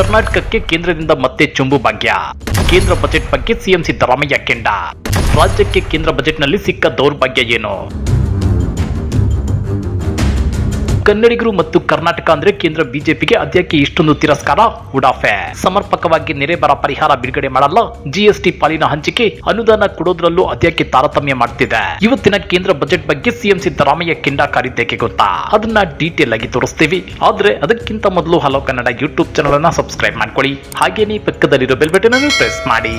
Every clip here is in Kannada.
ಕರ್ನಾಟಕಕ್ಕೆ ಕೇಂದ್ರದಿಂದ ಮತ್ತೆ ಚುಂಬು ಭಾಗ್ಯ. ಕೇಂದ್ರ ಬಜೆಟ್ ಬಗ್ಗೆ ಸಿಎಂ ಸಿದ್ದರಾಮಯ್ಯ ಕೆಂಡ. ರಾಜ್ಯಕ್ಕೆ ಕೇಂದ್ರ ಬಜೆಟ್ನಲ್ಲಿ ಸಿಕ್ಕ ದೌರ್ಭಾಗ್ಯ ಏನು? ಕನ್ನಡಿಗರು ಮತ್ತು ಕರ್ನಾಟಕ ಅಂದ್ರೆ ಕೇಂದ್ರ ಬಿಜೆಪಿಗೆ ಅದ್ಯಾಕೆ ಇಷ್ಟೊಂದು ತಿರಸ್ಕಾರ? ಉಡಾಫೆ. ಸಮರ್ಪಕವಾಗಿ ನೆರೆ ಬರ ಪರಿಹಾರ ಬಿಡುಗಡೆ ಮಾಡಲ್ಲ. ಜಿಎಸ್ಟಿ ಪಾಲಿನ ಹಂಚಿಕೆ ಅನುದಾನ ಕೊಡೋದ್ರಲ್ಲೂ ಅದ್ಯಾಕೆ ತಾರತಮ್ಯ ಮಾಡ್ತಿದೆ? ಇವತ್ತಿನ ಕೇಂದ್ರ ಬಜೆಟ್ ಬಗ್ಗೆ ಸಿಎಂ ಸಿದ್ದರಾಮಯ್ಯ ಕಿಂಡಾಕಾರಿದ್ದೇಕೆ ಗೊತ್ತಾ? ಅದನ್ನ ಡೀಟೇಲ್ ಆಗಿ ತೋರಿಸ್ತೀವಿ. ಆದ್ರೆ ಅದಕ್ಕಿಂತ ಮೊದಲು ಹಲೋ ಕನ್ನಡ ಯೂಟ್ಯೂಬ್ ಚಾನಲ್ ಅನ್ನ ಸಬ್ಸ್ಕ್ರೈಬ್ ಮಾಡ್ಕೊಳ್ಳಿ. ಹಾಗೇನೇ ಪಕ್ಕದಲ್ಲಿರೋ ಬೆಲ್ ಬಟನ್ ಅನ್ನು ಪ್ರೆಸ್ ಮಾಡಿ.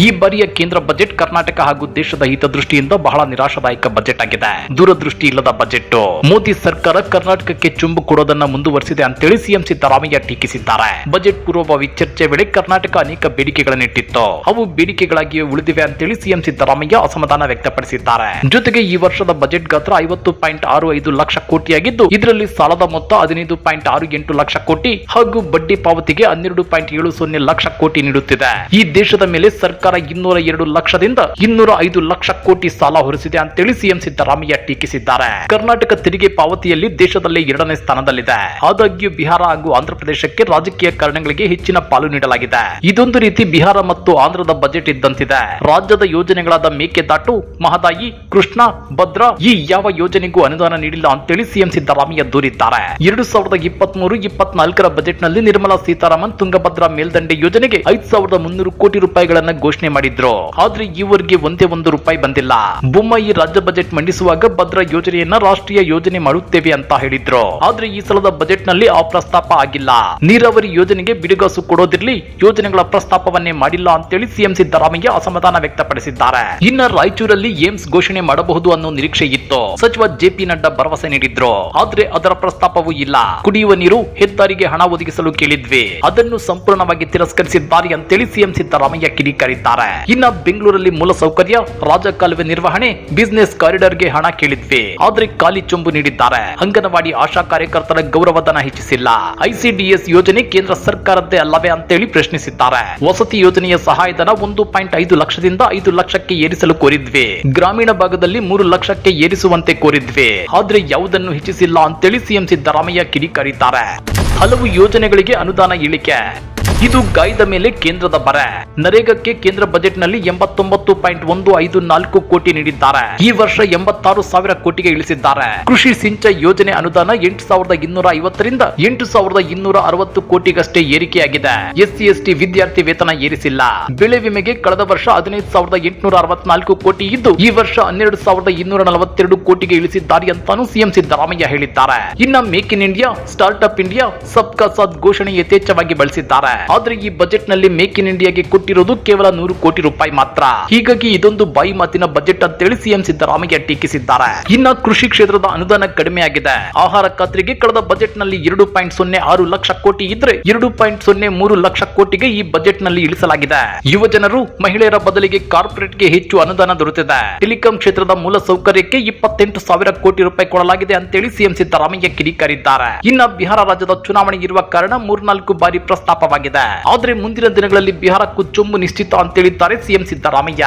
ಈ ಬಾರಿಯ ಕೇಂದ್ರ ಬಜೆಟ್ ಕರ್ನಾಟಕ ಹಾಗೂ ದೇಶದ ಹಿತದೃಷ್ಟಿಯಿಂದ ಬಹಳ ನಿರಾಶಾದಾಯಕ ಬಜೆಟ್ ಆಗಿದೆ. ದೂರದೃಷ್ಟಿ ಇಲ್ಲದ ಬಜೆಟ್ ಮೋದಿ ಸರ್ಕಾರ ಕರ್ನಾಟಕಕ್ಕೆ ಚುಂಬು ಕೊಡೋದನ್ನ ಮುಂದುವರೆಸಿದೆ ಅಂತೇಳಿ ಸಿಎಂ ಸಿದ್ದರಾಮಯ್ಯ ಟೀಕಿಸಿದ್ದಾರೆ. ಬಜೆಟ್ ಪೂರ್ವಭಾವಿ ಚರ್ಚೆ ವೇಳೆ ಕರ್ನಾಟಕ ಅನೇಕ ಬೇಡಿಕೆಗಳನ್ನಿಟ್ಟಿತ್ತು ಅವು ಬೇಡಿಕೆಗಳಾಗಿಯೇ ಉಳಿದಿವೆ ಅಂತೇಳಿ ಸಿಎಂ ಸಿದ್ದರಾಮಯ್ಯ ಅಸಮಾಧಾನ ವ್ಯಕ್ತಪಡಿಸಿದ್ದಾರೆ. ಜೊತೆಗೆ ಈ ವರ್ಷದ ಬಜೆಟ್ ಗಾತ್ರ ಐವತ್ತು ಪಾಯಿಂಟ್ ಆರು ಐದು ಲಕ್ಷ ಕೋಟಿಯಾಗಿದ್ದು, ಇದರಲ್ಲಿ ಸಾಲದ ಮೊತ್ತ ಹದಿನೈದು ಪಾಯಿಂಟ್ ಆರು ಎಂಟು ಲಕ್ಷ ಕೋಟಿ ಹಾಗೂ ಬಡ್ಡಿ ಪಾವತಿಗೆ ಹನ್ನೆರಡು ಪಾಯಿಂಟ್ ಏಳು ಸೊನ್ನೆ ಲಕ್ಷ ಕೋಟಿ ನೀಡುತ್ತಿದೆ. ಈ ದೇಶದ ಮೇಲೆ ಸರ್ಕಾರ ಇನ್ನೂರ ಎರಡು ಲಕ್ಷದಿಂದ ಇನ್ನೂರ ಐದು ಲಕ್ಷ ಕೋಟಿ ಸಾಲ ಹೊರಿಸಿದೆ ಅಂತೇಳಿ ಸಿಎಂ ಸಿದ್ದರಾಮಯ್ಯ ಟೀಕಿಸಿದ್ದಾರೆ. ಕರ್ನಾಟಕ ತೆರಿಗೆ ಪಾವತಿಯಲ್ಲಿ ದೇಶದಲ್ಲೇ ಎರಡನೇ ಸ್ಥಾನದಲ್ಲಿದೆ. ಆದಾಗ್ಯೂ ಬಿಹಾರ ಹಾಗೂ ಆಂಧ್ರಪ್ರದೇಶಕ್ಕೆ ರಾಜಕೀಯ ಕಾರಣಗಳಿಗೆ ಹೆಚ್ಚಿನ ಪಾಲು ನೀಡಲಾಗಿದೆ. ಇದೊಂದು ರೀತಿ ಬಿಹಾರ ಮತ್ತು ಆಂಧ್ರದ ಬಜೆಟ್ ಇದ್ದಂತಿದೆ. ರಾಜ್ಯದ ಯೋಜನೆಗಳಾದ ಮೇಕೆದಾಟು, ಮಹದಾಯಿ, ಕೃಷ್ಣ, ಭದ್ರಾ ಈ ಯಾವ ಯೋಜನೆಗೂ ಅನುದಾನ ನೀಡಿಲ್ಲ ಅಂತೇಳಿ ಸಿಎಂ ಸಿದ್ದರಾಮಯ್ಯ ದೂರಿದ್ದಾರೆ. ಎರಡು ಸಾವಿರದ ಇಪ್ಪತ್ತ್ ಮೂರು ಇಪ್ಪತ್ನಾಲ್ಕರ ಬಜೆಟ್ನಲ್ಲಿ ನಿರ್ಮಲಾ ಸೀತಾರಾಮನ್ ತುಂಗಭದ್ರಾ ಮೇಲ್ದಂಡೆ ಯೋಜನೆಗೆ ಐದು ಸಾವಿರದ ಮುನ್ನೂರು ಕೋಟಿ ರೂಪಾಯಿಗಳನ್ನ ಘೋಷಣೆ ಮಾಡಿದ್ರು. ಆದ್ರೆ ಈವರೆಗೆ ಒಂದೇ ಒಂದು ರೂಪಾಯಿ ಬಂದಿಲ್ಲ. ಬೊಮ್ಮಾಯಿ ರಾಜ್ಯ ಬಜೆಟ್ ಮಂಡಿಸುವಾಗ ಭದ್ರಾ ಯೋಜನೆಯನ್ನ ರಾಷ್ಟ್ರೀಯ ಯೋಜನೆ ಮಾಡುತ್ತೇವೆ ಅಂತ ಹೇಳಿದ್ರು. ಆದ್ರೆ ಈ ಸಲದ ಬಜೆಟ್ನಲ್ಲಿ ಆ ಪ್ರಸ್ತಾಪ ಆಗಿಲ್ಲ. ನೀರಾವರಿ ಯೋಜನೆಗೆ ಬಿಡುಗಾಸು ಕೊಡೋದಿರ್ಲಿ, ಯೋಜನೆಗಳ ಪ್ರಸ್ತಾಪವನ್ನೇ ಮಾಡಿಲ್ಲ ಅಂತೇಳಿ ಸಿಎಂ ಸಿದ್ದರಾಮಯ್ಯ ಅಸಮಾಧಾನ ವ್ಯಕ್ತಪಡಿಸಿದ್ದಾರೆ. ಇನ್ನ ರಾಯಚೂರಲ್ಲಿ ಏಮ್ಸ್ ಘೋಷಣೆ ಮಾಡಬಹುದು ಅನ್ನೋ ನಿರೀಕ್ಷೆ ಇತ್ತು. ಸಚಿವ ಜೆಪಿ ನಡ್ಡಾ ಭರವಸೆ ನೀಡಿದ್ರು. ಆದ್ರೆ ಅದರ ಪ್ರಸ್ತಾಪವೂ ಇಲ್ಲ. ಕುಡಿಯುವ ನೀರು, ಹೆದ್ದಾರಿಗೆ ಹಣ ಒದಗಿಸಲು ಕೇಳಿದ್ವಿ. ಅದನ್ನು ಸಂಪೂರ್ಣವಾಗಿ ತಿರಸ್ಕರಿಸಿದ್ದಾರೆ ಅಂತೇಳಿ ಸಿಎಂ ಸಿದ್ದರಾಮಯ್ಯ ಕಿಡಿಕಾರಿದ್ದಾರೆ ಇನ್ನ ಬೆಂಗಳೂರಲ್ಲಿ ಮೂಲ ಸೌಕರ್ಯ ರಾಜಕಾಲುವೆ ನಿರ್ವಹಣೆ ಬಿಸಿನೆಸ್ ಕಾರಿಡಾರ್ಗೆ ಹಣ ಕೇಳಿದ್ವಿ. ಆದ್ರೆ ಖಾಲಿ ಚೊಂಬು ನೀಡಿದ್ದಾರೆ. ಅಂಗನವಾಡಿ ಆಶಾ ಕಾರ್ಯಕರ್ತರ ಗೌರವಧನ ಹೆಚ್ಚಿಸಿಲ್ಲ. ಐಸಿಡಿಎಸ್ ಯೋಜನೆ ಕೇಂದ್ರ ಸರ್ಕಾರದ್ದೇ ಅಲ್ಲವೇ ಅಂತೇಳಿ ಪ್ರಶ್ನಿಸಿದ್ದಾರೆ. ವಸತಿ ಯೋಜನೆಯ ಸಹಾಯಧನ ಒಂದು ಪಾಯಿಂಟ್ ಐದು ಲಕ್ಷದಿಂದ ಐದು ಲಕ್ಷಕ್ಕೆ ಏರಿಸಲು ಕೋರಿದ್ವಿ. ಗ್ರಾಮೀಣ ಭಾಗದಲ್ಲಿ ಮೂರು ಲಕ್ಷಕ್ಕೆ ಏರಿಸುವಂತೆ ಕೋರಿದ್ವಿ. ಆದ್ರೆ ಯಾವುದನ್ನು ಹೆಚ್ಚಿಸಿಲ್ಲ ಅಂತೇಳಿ ಸಿಎಂ ಸಿದ್ದರಾಮಯ್ಯ ಕಿಡಿಕಾರಿದ್ದಾರೆ. ಹಲವು ಯೋಜನೆಗಳಿಗೆ ಅನುದಾನ ಇಳಿಕೆ. ಇದು ಗಾಯದ ಮೇಲೆ ಕೇಂದ್ರದ ಬರ. ನರೇಗಾಕ್ಕೆ ಕೇಂದ್ರ ಬಜೆಟ್ನಲ್ಲಿ ಎಂಬತ್ತೊಂಬತ್ತು ಪಾಯಿಂಟ್ ಒಂದು ಐದು ನಾಲ್ಕು ಕೋಟಿ ನೀಡಿದ್ದಾರೆ. ಈ ವರ್ಷ ಎಂಬತ್ತಾರು ಸಾವಿರ ಕೋಟಿಗೆ ಇಳಿಸಿದ್ದಾರೆ. ಕೃಷಿ ಸಿಂಚ ಯೋಜನೆ ಅನುದಾನ ಎಂಟು ಸಾವಿರದ ಇನ್ನೂರ ಐವತ್ತರಿಂದ ಎಂಟು ಸಾವಿರದ ಇನ್ನೂರ ಅರವತ್ತು ಕೋಟಿಗಷ್ಟೇ ಏರಿಕೆಯಾಗಿದೆ. ಎಸ್ಸಿ, ಎಸ್ಟಿ ವಿದ್ಯಾರ್ಥಿ ವೇತನ ಏರಿಸಿಲ್ಲ. ಬೆಳೆ ವಿಮೆಗೆ ಕಳೆದ ವರ್ಷ ಹದಿನೈದು ಸಾವಿರದ ಎಂಟುನೂರ ಅರವತ್ನಾಲ್ಕು ಕೋಟಿ ಇದ್ದು, ಈ ವರ್ಷ ಹನ್ನೆರಡು ಸಾವಿರದ ಇನ್ನೂರ ನಲವತ್ತೆರಡು ಕೋಟಿಗೆ ಇಳಿಸಿದ್ದಾರೆ ಅಂತಾನು ಸಿಎಂ ಸಿದ್ದರಾಮಯ್ಯ ಹೇಳಿದ್ದಾರೆ. ಇನ್ನ make in India, start up India ಸಬ್ಕಾ ಸಾಥ್ ಘೋಷಣೆ ಯಥೇಚ್ಛವಾಗಿ ಬಳಸಿದ್ದಾರೆ. ಆದ್ರೆ ಈ ಬಜೆಟ್ನಲ್ಲಿ ಮೇಕ್ ಇನ್ ಇಂಡಿಯಾಗೆ ಕೊಟ್ಟಿರೋದು ಕೇವಲ ನೂರು ಕೋಟಿ ರೂಪಾಯಿ ಮಾತ್ರ. ಹೀಗಾಗಿ ಇದೊಂದು ಬಾಯಿ ಮಾತಿನ ಬಜೆಟ್ ಅಂತೇಳಿ ಸಿಎಂ ಸಿದ್ದರಾಮಯ್ಯ ಟೀಕಿಸಿದ್ದಾರೆ. ಇನ್ನ ಕೃಷಿ ಕ್ಷೇತ್ರದ ಅನುದಾನ ಕಡಿಮೆ ಆಗಿದೆ ಆಹಾರ ಖಾತ್ರಿಗೆ ಕಳೆದ ಬಜೆಟ್ನಲ್ಲಿ ಎರಡು ಪಾಯಿಂಟ್ ಸೊನ್ನೆ ಆರು ಲಕ್ಷ ಕೋಟಿ ಇದ್ರೆ ಎರಡು ಪಾಯಿಂಟ್ ಸೊನ್ನೆ ಮೂರು ಲಕ್ಷ ಕೋಟಿಗೆ ಈ ಬಜೆಟ್ನಲ್ಲಿ ಇಳಿಸಲಾಗಿದೆ. ಯುವ ಜನರು, ಮಹಿಳೆಯರ ಬದಲಿಗೆ ಕಾರ್ಪೊರೇಟ್ಗೆ ಹೆಚ್ಚು ಅನುದಾನ ದೊರೆತಿದೆ. ಟೆಲಿಕಾಂ ಕ್ಷೇತ್ರದ ಮೂಲ ಸೌಕರ್ಯಕ್ಕೆ ಇಪ್ಪತ್ತೆಂಟು ಸಾವಿರ ಕೋಟಿ ರೂಪಾಯಿ ಕೊಡಲಾಗಿದೆ ಅಂತೇಳಿ ಸಿಎಂ ಸಿದ್ದರಾಮಯ್ಯ ಕಿಡಿಕಾರಿದ್ದಾರೆ. ಇನ್ನ ಬಿಹಾರ ರಾಜ್ಯದ ಚುನಾವಣೆ ಇರುವ ಕಾರಣ ಮೂರ್ನಾಲ್ಕು ಬಾರಿ ಪ್ರಸ್ತಾಪವಾಗಿದೆ. ಆದ್ರೆ ಮುಂದಿನ ದಿನಗಳಲ್ಲಿ ಬಿಹಾರಕ್ಕೂ ಚೊಂಬು ನಿಶ್ಚಿತ ಅಂತ ಹೇಳಿದ್ದಾರೆ ಸಿಎಂ ಸಿದ್ದರಾಮಯ್ಯ.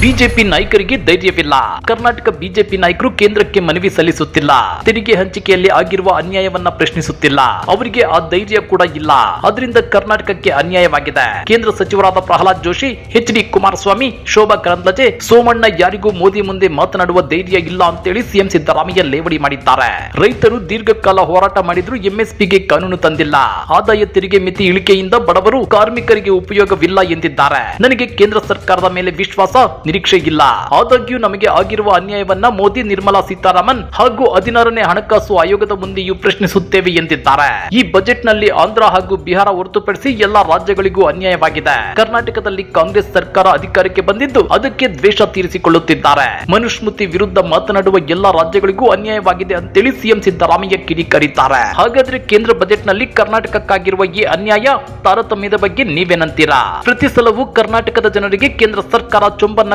ಬಿಜೆಪಿ ನಾಯಕರಿಗೆ ಧೈರ್ಯವಿಲ್ಲ. ಕರ್ನಾಟಕ ಬಿಜೆಪಿ ನಾಯಕರು ಕೇಂದ್ರಕ್ಕೆ ಮನವಿ ಸಲ್ಲಿಸುತ್ತಿಲ್ಲ. ತೆರಿಗೆ ಹಂಚಿಕೆಯಲ್ಲಿ ಆಗಿರುವ ಅನ್ಯಾಯವನ್ನ ಪ್ರಶ್ನಿಸುತ್ತಿಲ್ಲ. ಅವರಿಗೆ ಆ ಧೈರ್ಯ ಕೂಡ ಇಲ್ಲ. ಅದರಿಂದ ಕರ್ನಾಟಕಕ್ಕೆ ಅನ್ಯಾಯವಾಗಿದೆ. ಕೇಂದ್ರ ಸಚಿವರಾದ ಪ್ರಹ್ಲಾದ್ ಜೋಶಿ, ಎಚ್ ಡಿ ಕುಮಾರಸ್ವಾಮಿ, ಶೋಭಾ ಕರಂದ್ಲಾಜೆ, ಸೋಮಣ್ಣ ಯಾರಿಗೂ ಮೋದಿ ಮುಂದೆ ಮಾತನಾಡುವ ಧೈರ್ಯ ಇಲ್ಲ ಅಂತೇಳಿ ಸಿಎಂ ಸಿದ್ದರಾಮಯ್ಯ ಲೇವಡಿ ಮಾಡಿದ್ದಾರೆ. ರೈತರು ದೀರ್ಘಕಾಲ ಹೋರಾಟ ಮಾಡಿದ್ರು ಎಂಎಸ್ಪಿಗೆ ಕಾನೂನು ತಂದಿಲ್ಲ. ಆದಾಯ ತೆರಿಗೆ ಮಿತಿ ಇಳಿಕೆಯಿಂದ ಬಡವರು ಕಾರ್ಮಿಕರಿಗೆ ಉಪಯೋಗವಿಲ್ಲ ಎಂದಿದ್ದಾರೆ. ನನಗೆ ಕೇಂದ್ರ ಸರ್ಕಾರದ ಮೇಲೆ ವಿಶ್ವಾಸ ನಿರೀಕ್ಷೆ ಇಲ್ಲ ಆದಾಗ್ಯೂ ನಮಗೆ ಆಗಿರುವ ಅನ್ಯಾಯವನ್ನ ಮೋದಿ, ನಿರ್ಮಲಾ ಸೀತಾರಾಮನ್ ಹಾಗೂ ಹದಿನಾರನೇ ಹಣಕಾಸು ಆಯೋಗದ ಮುಂದೆಯೂ ಪ್ರಶ್ನಿಸುತ್ತೇವೆ ಎಂದಿದ್ದಾರೆ. ಈ ಬಜೆಟ್ನಲ್ಲಿ ಆಂಧ್ರ ಹಾಗೂ ಬಿಹಾರ ಹೊರತುಪಡಿಸಿ ಎಲ್ಲಾ ರಾಜ್ಯಗಳಿಗೂ ಅನ್ಯಾಯವಾಗಿದೆ. ಕರ್ನಾಟಕದಲ್ಲಿ ಕಾಂಗ್ರೆಸ್ ಸರ್ಕಾರ ಅಧಿಕಾರಕ್ಕೆ ಬಂದಿದ್ದು ಅದಕ್ಕೆ ದ್ವೇಷ ತೀರಿಸಿಕೊಳ್ಳುತ್ತಿದ್ದಾರೆ. ಮನುಸ್ಮೃತಿ ವಿರುದ್ಧ ಮಾತನಾಡುವ ಎಲ್ಲಾ ರಾಜ್ಯಗಳಿಗೂ ಅನ್ಯಾಯವಾಗಿದೆ ಅಂತೇಳಿ ಸಿಎಂ ಸಿದ್ದರಾಮಯ್ಯ ಕಿಡಿಕಾರಿದ್ದಾರೆ. ಹಾಗಾದ್ರೆ ಕೇಂದ್ರ ಬಜೆಟ್ನಲ್ಲಿ ಕರ್ನಾಟಕಕ್ಕಾಗಿರುವ ಈ ಅನ್ಯಾಯ ತಾರತಮ್ಯದ ಬಗ್ಗೆ ನೀವೇನಂತೀರಾ? ಪ್ರತಿ ಸಲವೂ ಕರ್ನಾಟಕದ ಜನರಿಗೆ ಕೇಂದ್ರ ಸರ್ಕಾರ ಚೊಂಬನ್ನ